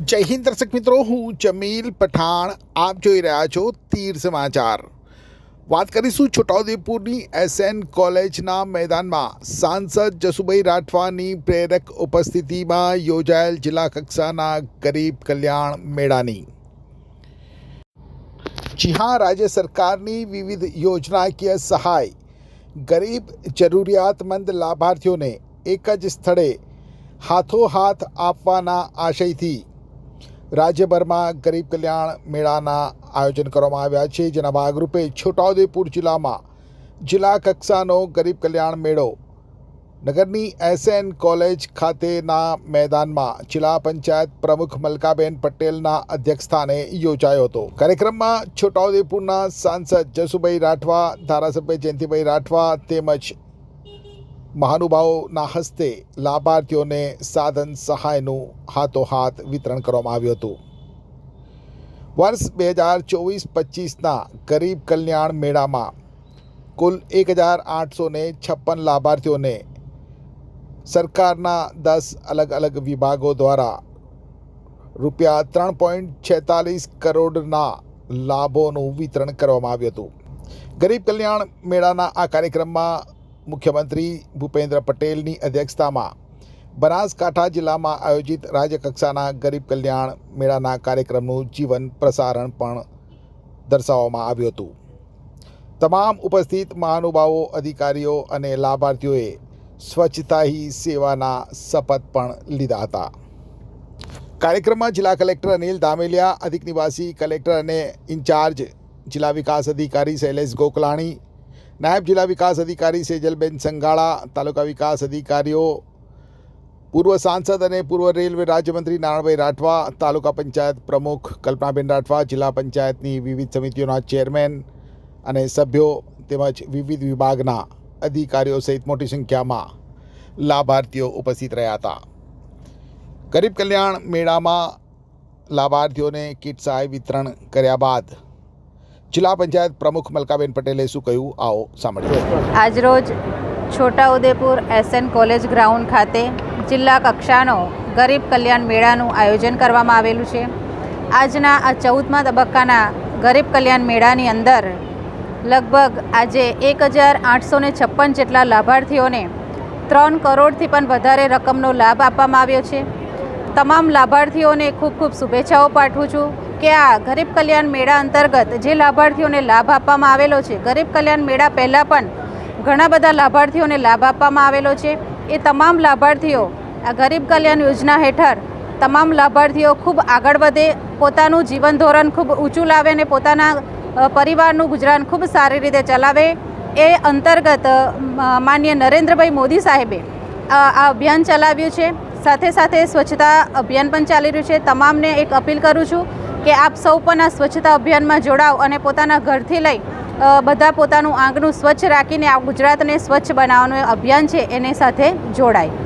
જય હિન્દ દર્શક મિત્રો, હું જમીલ પઠાણ. આપ જોઈ રહ્યા છો તીર સમાચાર. વાત કરીશું છોટાઉદેપુરની એસએન કોલેજના મેદાનમાં. સાંસદ જસુભાઈ રાઠવાની પ્રેરક ઉપસ્થિતિમાં યોજાયેલ જિલ્લા કક્ષાના ગરીબ કલ્યાણ મેળાની. જી હા, રાજ્ય સરકારની વિવિધ યોજનાકીય સહાય. ગરીબ, જરૂરિયાતમંદ લાભાર્થીઓને એક જ સ્થળે હાથોહાથ આપવાના આશયથી રાજ્યભરમાં ગરીબ કલ્યાણ મેળાના આયોજન કરવામાં આવ્યા છે. જેના ભાગરૂપે છોટાઉદેપુર જિલ્લામાં જિલ્લા કક્ષાનો ગરીબ કલ્યાણ મેળો નગરની એસએન કોલેજ ખાતેના મેદાનમાં જિલ્લા પંચાયત પ્રમુખ મલકાબેન પટેલના અધ્યક્ષસ્થાને યોજાયો હતો. કાર્યક્રમમાં છોટાઉદેપુરના સાંસદ જસુભાઈ રાઠવા, ધારાસભ્ય જયંતિભાઈ રાઠવા તેમજ મહાનુભાવોના હસ્તે લાભાર્થીઓને સાધન સહાયનું હાથોહાથ વિતરણ કરવામાં આવ્યું હતું. વર્ષ બે હજાર ચોવીસ પચીસના ગરીબ કલ્યાણ મેળામાં કુલ એક હજાર આઠસો છપ્પન લાભાર્થીઓને સરકારના દસ અલગ અલગ વિભાગો દ્વારા રૂપિયા ત્રણ પોઈન્ટ છેતાલીસ કરોડના લાભોનું વિતરણ કરવામાં આવ્યું હતું. ગરીબ કલ્યાણ મેળાના આ કાર્યક્રમમાં મુખ્યમંત્રી ભૂપેન્દ્ર પટેલની અધ્યક્ષતામાં બનાસકાંઠા જિલ્લામાં આયોજિત રાજ્યકક્ષાના ગરીબ કલ્યાણ મેળાના કાર્યક્રમનું જીવન પ્રસારણ પણ દર્શાવવામાં આવ્યું હતું. તમામ ઉપસ્થિત મહાનુભાવો, અધિકારીઓ અને લાભાર્થીઓએ સ્વચ્છતા હી સેવાના શપથ પણ લીધા હતા. કાર્યક્રમમાં જિલ્લા કલેક્ટર અનિલ ધામેલિયા, અધિક નિવાસી કલેક્ટર અને ઇન્ચાર્જ જિલ્લા વિકાસ અધિકારી શૈલેષ ગોકલાણી નાયબ જિલ્લા વિકાસ અધિકારી સેજલબેન સંગાળા, તાલુકા વિકાસ અધિકારીઓ, પૂર્વ સાંસદ અને પૂર્વ રેલવે રાજ્યમંત્રી નારણભાઈ રાઠવા, તાલુકા પંચાયત પ્રમુખ કલ્પનાબેન રાઠવા, જિલ્લા પંચાયતની વિવિધ સમિતિઓના ચેરમેન અને સભ્યો તેમજ વિવિધ વિભાગના અધિકારીઓ સહિત મોટી સંખ્યામાં લાભાર્થીઓ ઉપસ્થિત રહ્યા હતા. ગરીબ કલ્યાણ મેળામાં લાભાર્થીઓને કીટ સહાય વિતરણ કર્યા બાદ જિલ્લા પંચાયત પ્રમુખ મલકાબેન પટેલે શું કહ્યું? આવો સાંભળીએ. આજરોજ છોટાઉદેપુર એસએન કોલેજ ગ્રાઉન્ડ ખાતે જિલ્લા કક્ષાનો ગરીબ કલ્યાણ મેળાનું આયોજન કરવામાં આવેલું છે. આજના આ ચૌદમા તબક્કાના ગરીબ કલ્યાણ મેળાની અંદર લગભગ આજે એક હજાર આઠસો છપ્પન જેટલા લાભાર્થીઓને ત્રણ કરોડથી પણ વધારે રકમનો લાભ આપવામાં આવ્યો છે. તમામ લાભાર્થીઓને ખૂબ ખૂબ શુભેચ્છાઓ પાઠવું છું. કે આ ગરીબ કલ્યાણ મેળા અંતર્ગત જે લાભાર્થીઓને લાભ આપવામાં આવેલો છે, ગરીબ કલ્યાણ મેળા પહેલાં પણ ઘણા બધા લાભાર્થીઓને લાભ આપવામાં આવેલો છે. એ તમામ લાભાર્થીઓ આ ગરીબ કલ્યાણ યોજના હેઠળ તમામ લાભાર્થીઓ ખૂબ આગળ વધે, પોતાનું જીવન ધોરણ ખૂબ ઊંચું લાવે અને પોતાના પરિવારનું ગુજરાન ખૂબ સારી રીતે ચલાવે. એ અંતર્ગત માન્ય નરેન્દ્રભાઈ મોદી સાહેબે આ અભિયાન ચલાવ્યું છે. સાથે સાથે સ્વચ્છતા અભિયાન પણ ચાલી રહ્યું છે. તમામને એક અપીલ કરું છું કે આપ સૌ પણ આ સ્વચ્છતા અભિયાનમાં જોડાઓ અને પોતાના ઘરથી લઈ બધા પોતાનું આંગણું સ્વચ્છ રાખીને આ ગુજરાતને સ્વચ્છ બનાવવાનું અભિયાન છે, એની સાથે જોડાય.